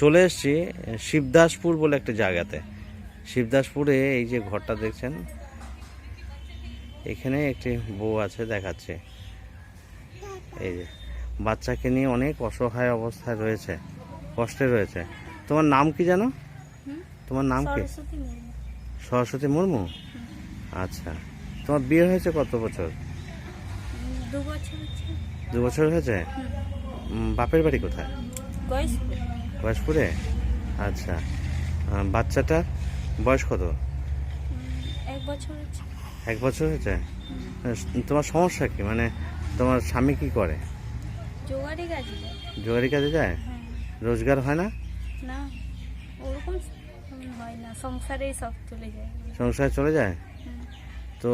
চলে এসেছি শিবদাসপুর বলে একটা জায়গাতে। শিবদাসপুরে এই যে ঘরটা দেখছেন এখানে একটি বউ আছে দেখাচ্ছে। এই যে বাচ্চাকে নিয়ে অনেক অসহায় অবস্থায় রয়েছে কষ্টে রয়েছে। তোমার নাম কি জানো? তোমার নাম কি? সরস্বতী মুর্মু। আচ্ছা তোমার বিয়ে হয়েছে কত বছর? দু বছর হচ্ছে। দু বছর হয়েছে? বাপের বাড়ি কোথায়? বয়সপুরে আচ্ছা। বাচ্চাটার বয়স কত? এক বছর হচ্ছে এক বছর হয়েছে? তোমার সমস্যা কি? মানে তোমার স্বামী কি করে? জোগাড়ি কাজে যায় হ্যাঁ। রোজগার হয় না? না ওরকম হয় না। সংসারেই সব চলে যায়। সংসার চলে যায়? তো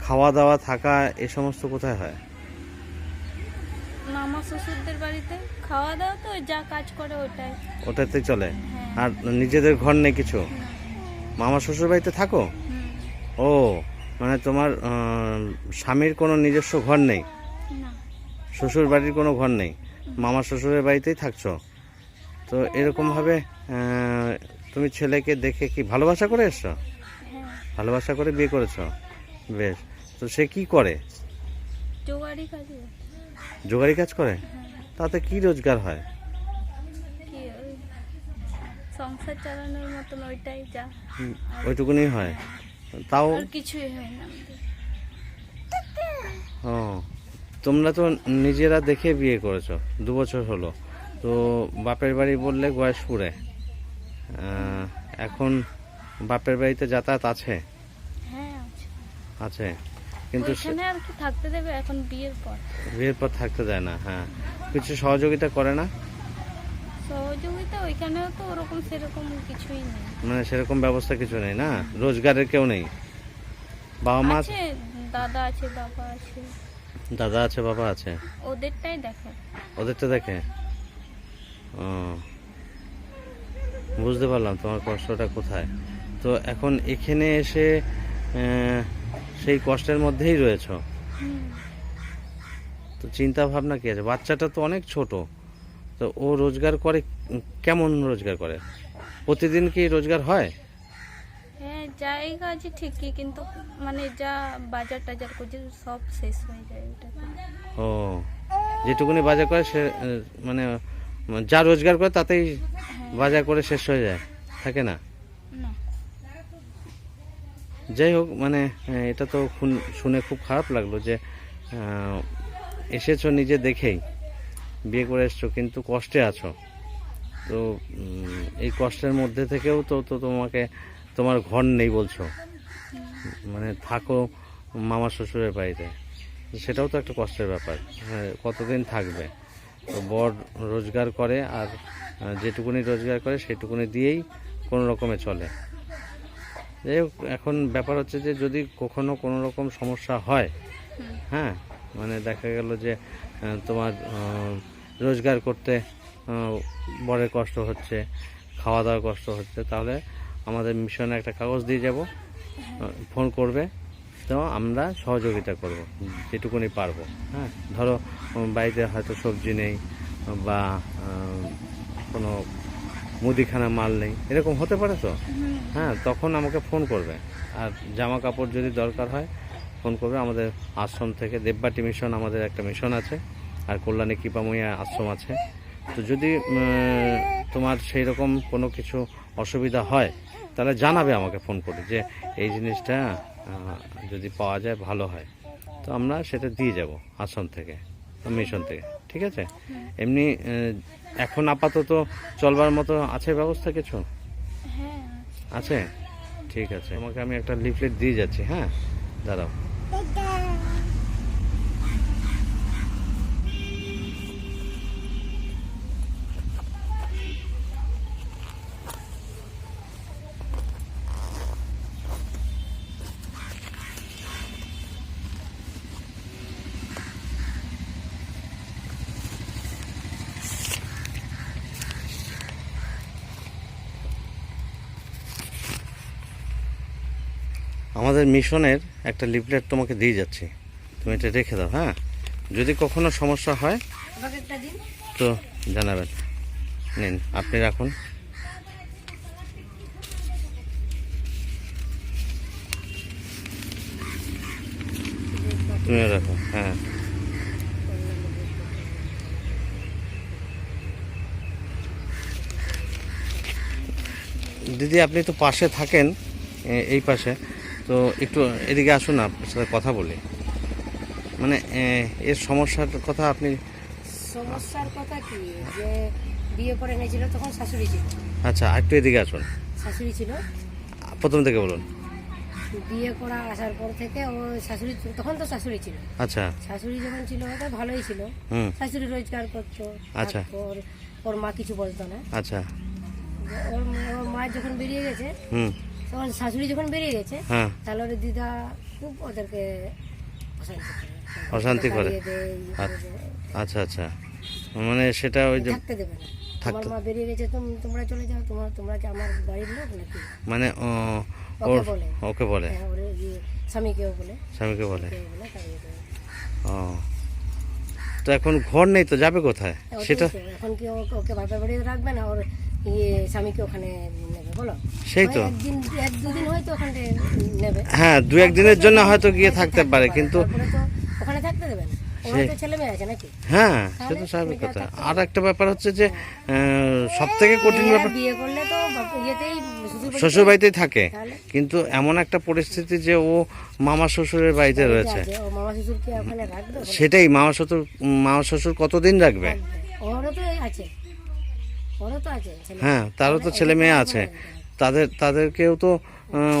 খাওয়া দাওয়া থাকা এ সমস্ত কোথায় হয়? মামা শ্বশুরদের বাড়িতে খাওয়া দাওয়া তো যা কাজ করে ওটাই। ওটাতে চলে? হ্যাঁ। আর নিজেদের ঘর নেই কিছু? মামা শ্বশুর বাড়িতে থাকো? ও মানে তোমার স্বামীর কোনো নিজস্ব ঘর নেই? শ্বশুর বাড়ির কোনো ঘর নেই? মামা শ্বশুরের বাড়িতেই থাকছো? তো এরকমভাবে তুমি ছেলেকে দেখে কি ভালোবাসা করে এসছো? হ্যাঁ। ভালোবাসা করে বিয়ে করেছ? বেশ। তো সে কি করে? জোগাড়ি কাজে জোগাড়ি কাজ করে? হ্যাঁ তাতে কি রোজগার হয়? সংসার চালানোর মতন ওইটাই যা। ওইটুকুনি হয়। তাও কিছুই হয় না ও তোমরা তো নিজেরা দেখে বিয়ে করেছ দু বছর হলো। তো বাপের বাড়ি বললে গয়েশপুরে। এখন বাপের বাড়িতে যাতায়াত হ্যাঁ আছে। আছে। কিন্তু আর কি থাকতে দেবে এখন বিয়ের পর। বিয়ের পর থাকতে দেয় না হ্যাঁ। কিছু সহযোগিতা করে না? সহযোগিতা ওইখানেও তো ওরকম সেরকম কিছুই নেই। মানে সেরকম ব্যবস্থা কিছু নেই না? রোজগারের কেউ নেই? বাবা মা আছে? দাদা আছে বাবা আছে। দাদা আছে বাবা আছে? ওদেরটাই দেখে। ওদেরটা দেখে? ও। বুঝতে পারলাম তোমার কষ্টটা কোথায়। তো এখন এখানে এসে সেই কষ্টের মধ্যেই রয়েছ। তো চিন্তা ভাবনা কি আছে? বাচ্চাটা তো অনেক ছোট। তো ও রোজগার করে কেমন রোজগার করে? প্রতিদিন কি রোজগার হয়? হ্যাঁ জায়গা আছে ঠিকই কিন্তু মানে যা বাজার টাজার করছে সব শেষ হয়ে যায় ও যেটুকুনি বাজার করে সে মানে যা রোজগার করে তাতেই বাজার করে শেষ হয়ে যায়। থাকে না? যাই হোক মানে এটা তো শুনে খুব খারাপ লাগল যে এসেছ নিজে দেখেই বিয়ে করে এসছো কিন্তু কষ্টে আছো। তো এই কষ্টের মধ্যে থেকেও তো তো তোমাকে তোমার ঘর নেই বলছো। মানে থাকো মামা শ্বশুরের বাড়িতে। সেটাও তো একটা কষ্টের ব্যাপার। হ্যাঁ, কতদিন থাকবে? তো বর রোজগার করে আর যেটুকুনি রোজগার করে সেটুকুনি দিয়েই কোনো রকমে চলে। যাই হোক এখন ব্যাপার হচ্ছে যে যদি কখনো কোনো রকম সমস্যা হয় হ্যাঁ মানে দেখা গেল যে তোমার রোজগার করতে বড়ের কষ্ট হচ্ছে খাওয়া দাওয়ার কষ্ট হচ্ছে, তাহলে আমাদের মিশনে একটা কাগজ দিয়ে যাব ফোন করবে, তো আমরা সহযোগিতা করব, যেটুকুনি পারব হ্যাঁ। ধরো বাড়িতে হয়তো সবজি নেই বা কোনো মুদিখানা মাল নেই। এরকম হতে পারে তো? হ্যাঁ তখন আমাকে ফোন করবে। আর জামা কাপড় যদি দরকার হয় ফোন করবে। আমাদের আশ্রম থেকে দেববাটি মিশন আমাদের একটা মিশন আছে আর কল্যাণী কৃপাময়ী আশ্রম আছে। তো যদি তোমার সেই রকম কোনো কিছু অসুবিধা হয় তাহলে জানাবে আমাকে ফোন করে যে এই জিনিসটা যদি পাওয়া যায় ভালো হয়। তো আমরা সেটা দিয়ে যাব আশ্রম থেকে মিশন থেকে। ঠিক আছে? এমনি এখন আপাতত চলবার মতো আছে ব্যবস্থা কিছু? হ্যাঁ আছে। ঠিক আছে। আমাকে আমি একটা লিফলেট দিয়ে যাচ্ছি হ্যাঁ? দাঁড়াও। আমাদের মিশনের একটা লিফলেট তোমাকে দিয়ে যাচ্ছি। তুমি এটা রেখে দাও হ্যাঁ? যদি কখনো সমস্যা হয়, তো জানাবেন। নিন, আপনি রাখুন। তুমিও রাখো হ্যাঁ। দিদি, আপনি তো পাশে থাকেন এই পাশে। তো একটু এদিকে আসুন না আপনার সাথে কথা বলি। মানে এর সমস্যার কথা আপনি সমস্যার কথা কি? যে বিয়ে করে এনেছিল তখন শাশুড়ি ছিল। আচ্ছা একটু এদিকে আসুন। শাশুড়ি ছিল। প্রথম থেকে বলুন। বিয়ে করা আসার পর থেকে ও শাশুড়ি তখন তো শাশুড়ি ছিল। আচ্ছা। শাশুড়ি যখন ছিল তো ভালোই ছিল। হুম। শাশুড়ি রোজগার করতো আচ্ছা। তারপর ওর মা কিছু বলতো না। আচ্ছা। ওর ওর মা যখন বেরিয়ে গেছে হুম। তখন শাশুড়ি যখন বেরিয়ে গেছে হ্যাঁ। তাহলে ওর দিদা খুব ওদেরকে অশান্তি করে। অশান্তি ইয়ে দেয়। আচ্ছা আচ্ছা মানে সেটা ওই যে থাকতে দেবে না। থাকতে- মা বেরিয়ে গেছে তোমরা চলে যাও তোমার তোমরা কি আমার বাড়ির লোক নাকি? মানে ও, ওকে বলে। ওকে বলে। হ্যাঁ ইয়ে স্বামীকেও বলে। স্বামীকে বলে। ও। তো এখন ঘর নেই তো যাবে কোথায়? সেটা এখন কি ওকে ওকে বাপের বাড়ি রাখবে না? ওর ইয়ে স্বামীকে ওখানে নেবে বলো? সেই তো। ওই একদিন এক দুদিন হয়তো ওখানে নেবে। হ্যাঁ দু একদিনের জন্য হয়তো গিয়ে থাকতে পারে কিন্তু ওখানে থাকতে দেবে না। হ্যাঁ সে তো স্বাভাবিক কথা। আর একটা ব্যাপার হচ্ছে যে সব থেকে কঠিন ব্যাপার শ্বশুর বাড়িতেই থাকে। কিন্তু এমন একটা পরিস্থিতি যে ও মামা শ্বশুরের বাড়িতে রয়েছে। সেটাই মামা শ্বশুর মামা শ্বশুর কতদিন রাখবে? আছে। হ্যাঁ তারও তো ছেলে মেয়ে আছে। তাদের তাদেরকেও তো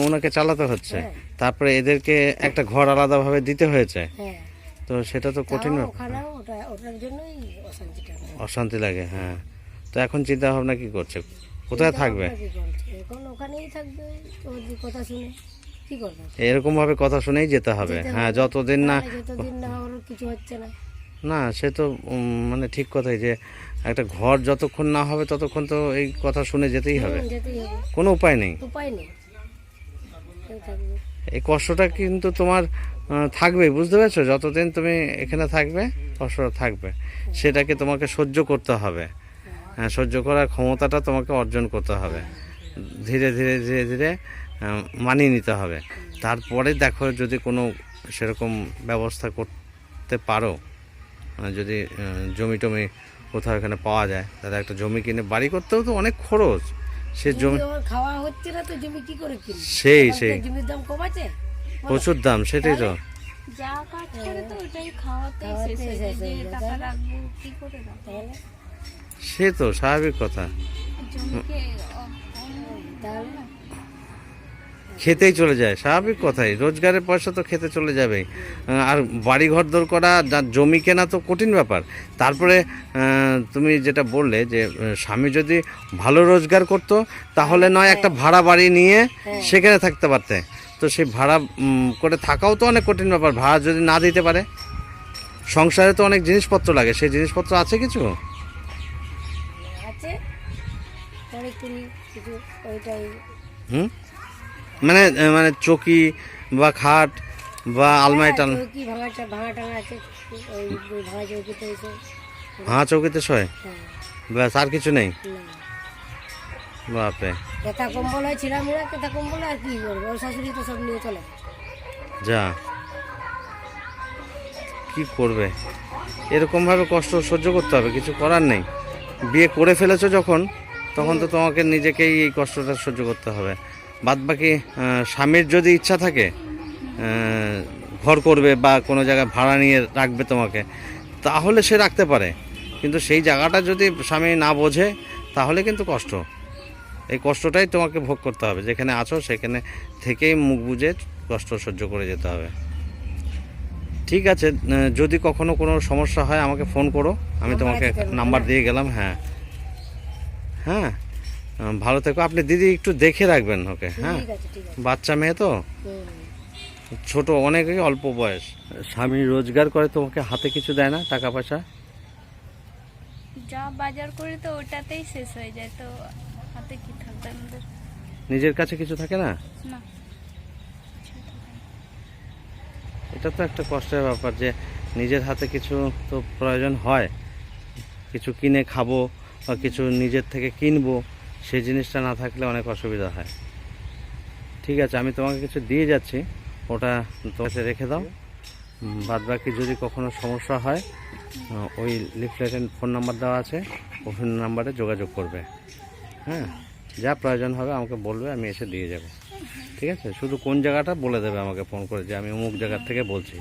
ওনাকে চালাতে হচ্ছে। হ্যাঁ। তারপরে এদেরকে একটা ঘর আলাদাভাবে দিতে হয়েছে। হ্যাঁ। তো সেটা তো কঠিন অশান্তি লাগে হ্যাঁ। তো এখন চিন্তা ভাবনা কি করছে? কোথায় থাকবে? এরকম ভাবে কথা শুনেই যেতে হবে। হ্যাঁ যতদিন না না ওর কিছু হচ্ছে না। না সে তো মানে ঠিক কথাই যে একটা ঘর যতক্ষণ না হবে ততক্ষণ তো এই কথা শুনে যেতেই হবে। কোনো উপায় নেই। উপায় নেই। এই কষ্টটা কিন্তু তোমার আহ, থাকবেই বুঝতে পেরেছ? যতদিন তুমি এখানে থাকবে কষ্টটা থাকবে। সেটাকে তোমাকে সহ্য করতে হবে। হ্যাঁ সহ্য করার ক্ষমতাটা তোমাকে অর্জন করতে হবে। ধীরে ধীরে ধীরে ধীরে মানিয়ে নিতে হবে। তারপরে দেখো যদি কোনো সেরকম ব্যবস্থা করতে পারো যদি জমি টমি কোথাও এখানে পাওয়া যায়। তাহলে একটা জমি কিনে বাড়ি করতেও তো অনেক খরচ। সে জমি খাওয়া হচ্ছে না তো জমি কি করে কিনবে? সেই সেই। জমির দাম কমাচ্ছে। প্রচুর দাম সেটাই তো। যা কাজ করে তো ওটাই খাওয়াতেই খাওয়াতেই শেষ যায় শেষ যে হয়ে যায়, টাকা রাখব কি করে তাহলে? সে তো স্বাভাবিক কথা। জমিকে তাহলে? খেতেই চলে যায় স্বাভাবিক কথাই। রোজগারের পয়সা তো খেতে চলে আহ, আর বাড়ি ঘর দর করা যা- জমি কেনা তো কঠিন ব্যাপার। তারপরে তুমি যেটা বললে যে স্বামী যদি ভালো রোজগার করতো তাহলে নয় একটা ভাড়া বাড়ি নিয়ে সেখানে থাকতে পারতে। তো সেই ভাড়া করে থাকাও তো অনেক কঠিন ব্যাপার। ভাড়া যদি না দিতে পারে সংসারে তো অনেক জিনিসপত্র লাগে। সেই জিনিসপত্র আছে কিছু? আছে। হুম? মানে মানে চকি বা খাট বা আলমারি টাল চৌকি ভাঙা চৌকিতে শোয়? হ্যাঁ। ব্যাস আর কিছু নেই? না। বাপরে। কেতা কম্বল হয় কেতা কম্বল আর কি করবে? ওর শাশুড়ি তো সব নিয়ে চলে। যা। কি করবে? এরকমভাবে কষ্ট সহ্য করতে হবে কিছু করার নেই। বিয়ে করে ফেলেছো যখন তখন তো তোমাকে নিজেকেই এই কষ্টটা সহ্য করতে হবে। বাদ বাকি স্বামীর যদি ইচ্ছা থাকে ঘর করবে বা কোনো জায়গায় ভাড়া নিয়ে রাখবে তোমাকে তাহলে সে রাখতে পারে। কিন্তু সেই জায়গাটা যদি স্বামী না বোঝে তাহলে কিন্তু কষ্ট। এই কষ্টটাই তোমাকে ভোগ করতে হবে। যেখানে আছো সেখানে থেকেই মুখ বুঝে কষ্ট সহ্য করে যেতে হবে। ঠিক আছে যদি কখনো কোনো সমস্যা হয় আমাকে ফোন করো। আমি তোমাকে নাম্বার দিয়ে গেলাম হ্যাঁ। হ্যাঁ। ভালো থেকো। আপনি দিদি একটু দেখে রাখবেন ওকে হ্যাঁ? বাচ্চা মেয়ে তো। ছোট অনেকই অল্প বয়স। স্বামী রোজগার করে তোমাকে হাতে কিছু দেয় না টাকা পয়সা? যা বাজার করি তো ওটাতেই শেষ হয়ে যায় তো হাতে কি থাকবে আমাদের? নিজের কাছে কিছু থাকে না। এটা তো একটা কষ্টের ব্যাপার যে নিজের হাতে কিছু তো প্রয়োজন হয়। কিছু কিনে খাব বা কিছু নিজের থেকে কিনবো। সেই জিনিসটা না থাকলে অনেক অসুবিধা হয়। ঠিক আছে, আমি তোমাকে কিছু দিয়ে যাচ্ছি। ওটা তোমাকে রেখে দাও। বাদ বাকি যদি কখনো সমস্যা হয় ওই লিফলেটের ফোন নাম্বার দেওয়া আছে ওই ফোন নাম্বারে যোগাযোগ করবে। হ্যাঁ যা প্রয়োজন হবে আমাকে বলবে, আমি এসে দিয়ে যাব। ঠিক আছে, শুধু কোন জায়গাটা বলে দেবে আমাকে ফোন করে, যে আমি অমুক জায়গার থেকে বলছি।